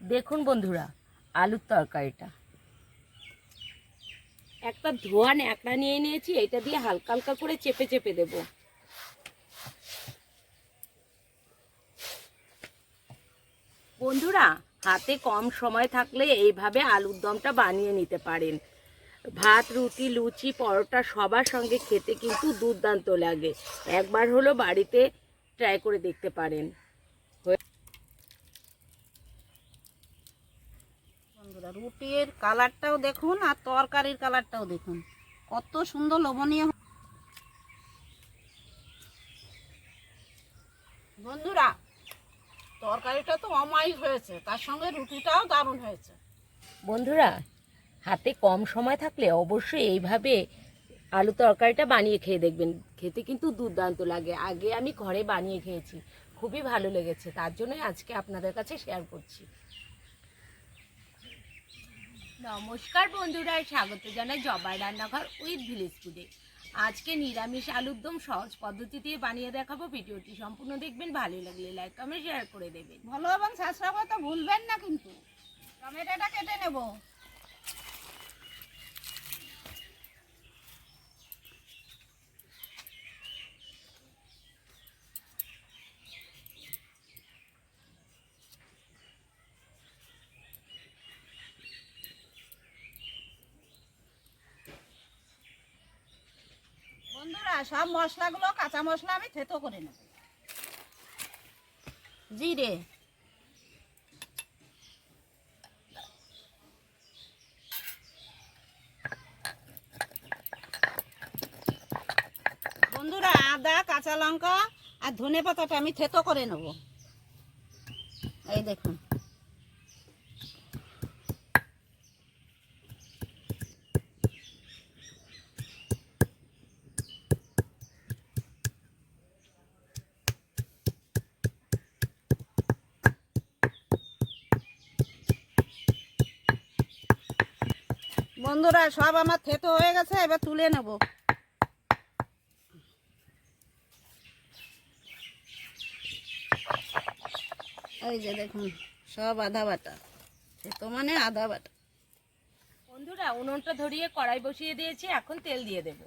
দেখুন বন্ধুরা, আলুর তরকারিটা। একটা ধোয়া ন্যাকড়া নিয়ে নিয়েছি, এটা দিয়ে হালকা হালকা করে চেপে চেপে দেব। বন্ধুরা, হাতে কম সময় থাকলে এইভাবে আলুর দমটা বানিয়ে নিতে পারেন। ভাত, রুটি, লুচি, পরোটা সবার সঙ্গে খেতে কিন্তু দুর্দান্ত লাগে। একবার হলো বাড়িতে ট্রাই করে দেখতে পারেন। রুটির কালারটাও দেখুন আর তরকারির কালারটাও দেখুন। কত সুন্দর লোভনীয়। বন্ধুরা, তরকারিটা তো অমায়িক হয়েছে, তার সঙ্গে রুটিটাও দারুণ হয়েছে। বন্ধুরা, হাতে কম সময় থাকলে অবশ্যই এইভাবে আলু তরকারিটা বানিয়ে খেয়ে দেখবেন। খেতে কিন্তু দুর্দান্ত লাগে। আগে আমি ঘরে বানিয়ে খেয়েছি, খুবই ভালো লেগেছে। তার জন্যই আজকে আপনাদের কাছে শেয়ার করছি। নমস্কার বন্ধুরা, স্বাগত জানাই জবাই রান্নাঘর উইথ ভিলেজ ফুডে আজকে নিরামিষ আলুর দম সহজ দিয়ে বানিয়ে দেখাবো। ভিডিওটি সম্পূর্ণ দেখবেন, ভালো লাগলে লাইক কমেন্ট শেয়ার করে দেবেন। ভালো এবং সাবস্ক্রাইব করতে ভুলবেন না কিন্তু। টমেটোটা কেটে নেব বন্ধুরা সব মশলাগুলো, কাঁচা মশলা আমি থেতো করে নেব। জিরে। বন্ধুরা, আদা, কাঁচা লঙ্কা আর ধনে পাতাটা আমি থেতো করে নেব। এই দেখুন। বন্ধুরা, সব আমার থেতো হয়ে গেছে, এবার তুলে নেব। এই যে দেখুন, সব আদা বাটা। থেতো মানে আধা বাটা। বন্ধুরা, উনুনটা ধরিয়ে কড়াই বসিয়ে দিয়েছি, এখন তেল দিয়ে দেব।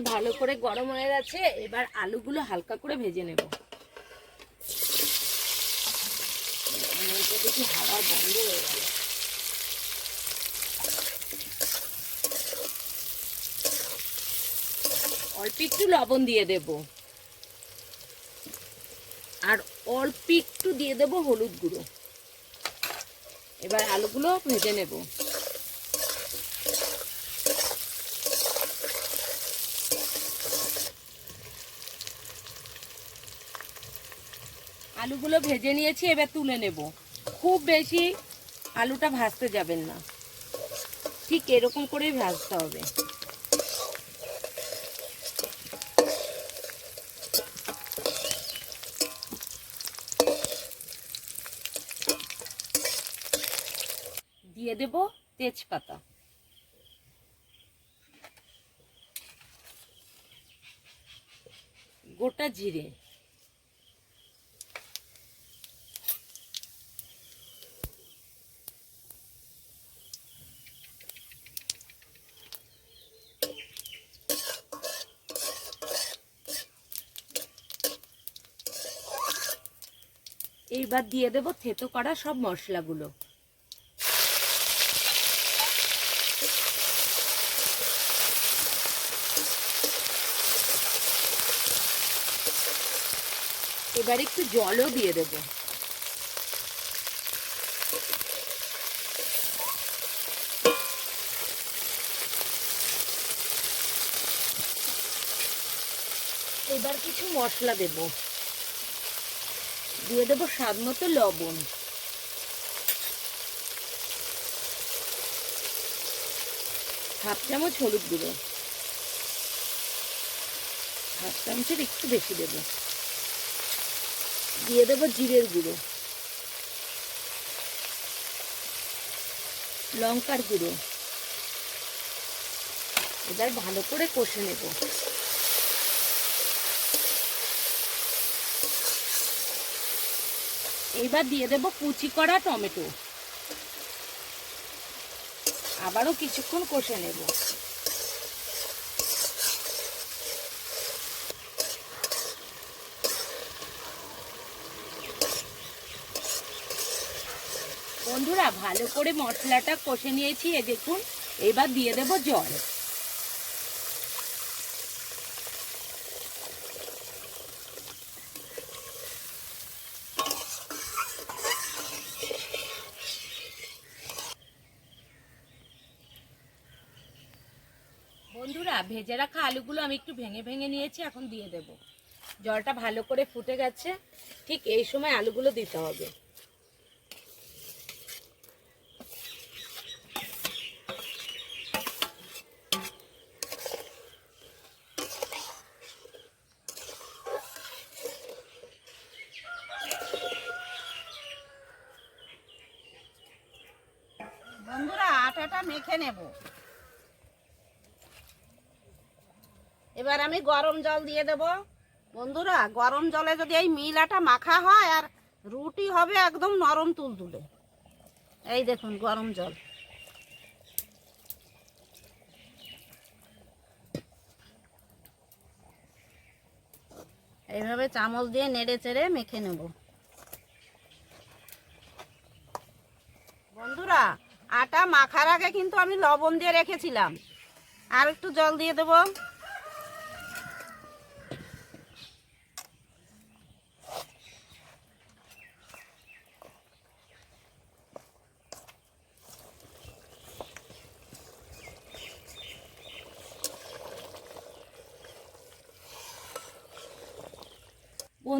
তেল ভালো করে গরম হয়ে গেছে, এবার আলুগুলো হালকা করে ভেজে নেব। দেখি হাওয়া বন্ধ হয়ে গেল। অল্প একটু লবণ দিয়ে দেব। আর অল্প একটু দিয়ে দেব হলুদ গুঁড়ো। এবার আলুগুলো ভেজে নেব। আলুগুলো ভেজে নিয়েছি, এবার তুলে নেব। খুব বেশি আলুটা ভাজতে যাবেন না। ঠিক এরকম করেই ভাজতে হবে। দিয়ে দেব তেজপাতা। গোটা জিরে। এইবার দিয়ে দেব থেতো করা সব মশলাগুলো। এবার একটু জলও দিয়ে দেব। এবার কিছু মশলা দেব। দিয়ে দেবো স্বাদ মতো লবণ। হাফ চামচ হলুদ গুঁড়ো। হাফ চামচের একটু বেশি দেবো। দিয়ে দেবো জিরের গুঁড়ো। লঙ্কার গুঁড়ো। এবার ভালো করে কষে নেব। এইবার দিয়ে দেব কুচি করা টমেটো। আবারও কিছুক্ষণ কষে নেব। বন্ধুরা, ভালো করে মশলাটা কষে নিয়েছি, এ দেখুন, এবার দিয়ে দেব জল বন্ধুরা ভেজে রাখা আলুগুলো আমি একটু ভেঙে ভেঙে নিয়েছি, এখন দিয়ে দেব। জলটা ভালো করে ফুটে গেছে, ঠিক এই সময় আলুগুলো দিতে হবে। বন্ধুরা, আটাটা মেখে নেব। এবার আমি গরম জল দিয়ে দেব। বন্ধুরা, গরম জলে যদি এই মিল আটা মাখা হয়, আর রুটি হবে একদম নরম তুলতুলে। এই দেখুন, গরম জল। এইভাবে চামচ দিয়ে নেড়ে চেড়ে মেখে নেব। বন্ধুরা, আটা মাখার আগে কিন্তু আমি লবণ দিয়ে রেখেছিলাম। আর একটু জল দিয়ে দেবো।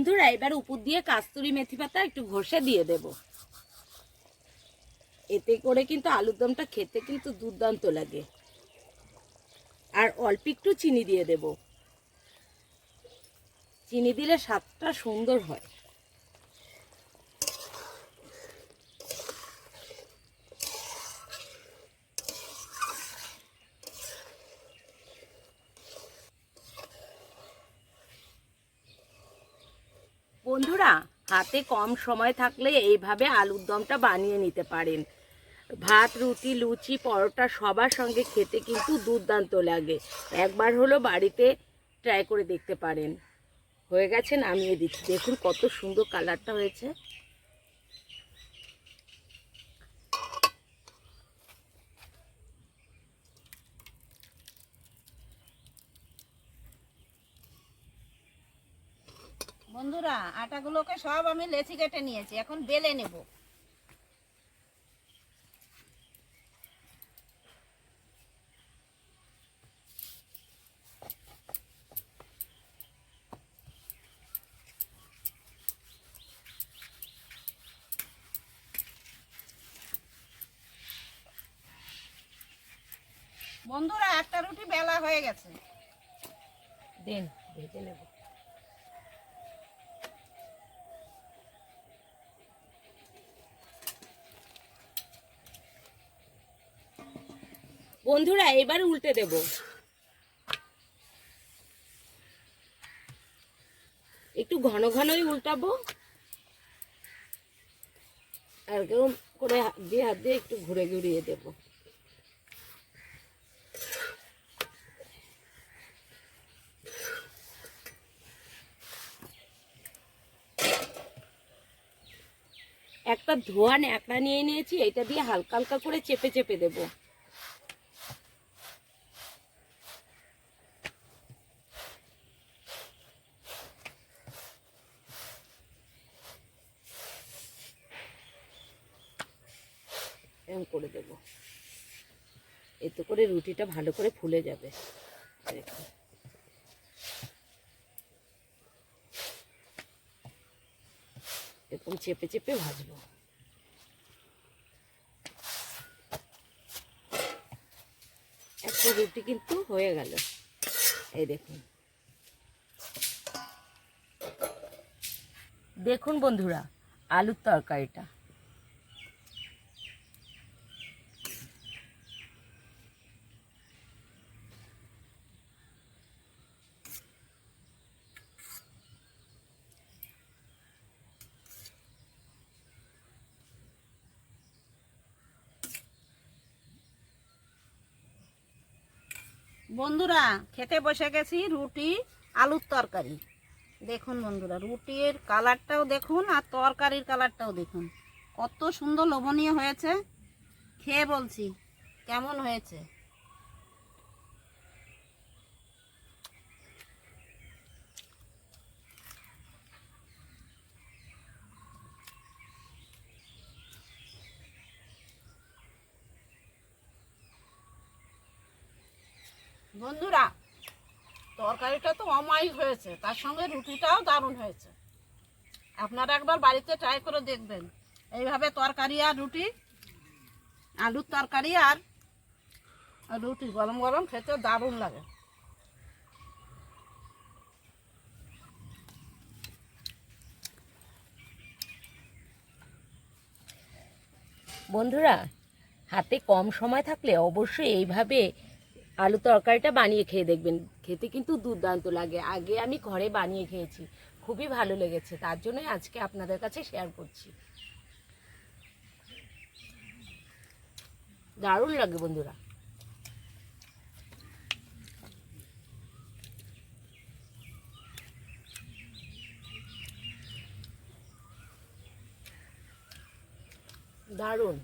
বন্ধুরা, এবার উপর দিয়ে কাস্তুরি মেথি পাতা একটু ঘষে দিয়ে দেব। এতে করে কিন্তু আলুর দমটা খেতে কিন্তু দুর্দান্ত লাগে। আর অল্প একটু চিনি দিয়ে দেব। চিনি দিলে স্বাদটা সুন্দর হয়। বন্ধুরা, হাতে কম সময় থাকলে এইভাবে আলুর দমটা বানিয়ে নিতে পারেন। ভাত, রুটি, লুচি, পরোটা সবার সঙ্গে খেতে কিন্তু দুর্দান্ত লাগে। একবার হলো বাড়িতে ট্রাই করে দেখতে পারেন। হয়ে গেছে, নামিয়ে দিচ্ছি। দেখুন কত সুন্দর কালারটা হয়েছে। বন্ধুরা, আটাগুলোকে সব আমি লেচি কেটে নিয়েছি, এখন বেলে নেব। বন্ধুরা, একটা রুটি বেলা হয়ে গেছে। দেন, ভেজে নেব। বন্ধুরা, এবার উল্টে দেব। একটু ঘন ঘনই উল্টাবো। আর কেউ করে দিয়ে, হাত দিয়ে একটু ঘুরে ঘুরিয়ে দেবো। একটা ধোয়া ন্যাকড়া নিয়ে নিয়েছি এটা দিয়ে হালকা হালকা করে চেপে চেপে দেব এরকম করে দেব এতে করে রুটিটা ভালো করে ফুলে যাবে। এরকম। চেপে চেপে ভাজবো। একটা রুটি কিন্তু হয়ে গেল। এই দেখুন। দেখুন বন্ধুরা, আলুর তরকারিটা। বন্ধুরা, খেতে বসে গেছি রুটি, আলুর তরকারি। দেখুন বন্ধুরা, রুটির কালারটাও দেখুন আর তরকারির কালারটাও দেখুন। কত সুন্দর লোভনীয় হয়েছে। খেয়ে বলছি, কেমন হয়েছে? বন্ধুরা, তরকারিটা তো অমায়িক হয়েছে, তার সঙ্গে রুটিটাও দারুণ হয়েছে। আপনারা একবার বাড়িতে ট্রাই করে দেখবেন। এইভাবে তরকারি আর রুটি, আলুর তরকারি আর রুটি গরম গরম খেতে দারুণ লাগে। বন্ধুরা, হাতে কম সময় থাকলে অবশ্যই এইভাবে আলু তরকারিটা বানিয়ে খেয়ে দেখবেন। খেতে কিন্তু দুর্দান্ত লাগে। আগে আমি ঘরে বানিয়ে খেয়েছি। খুবই ভালো লেগেছে। তার জন্যই আজকে আপনাদের কাছে শেয়ার করছি। দারুণ লাগে বন্ধুরা। দারুণ।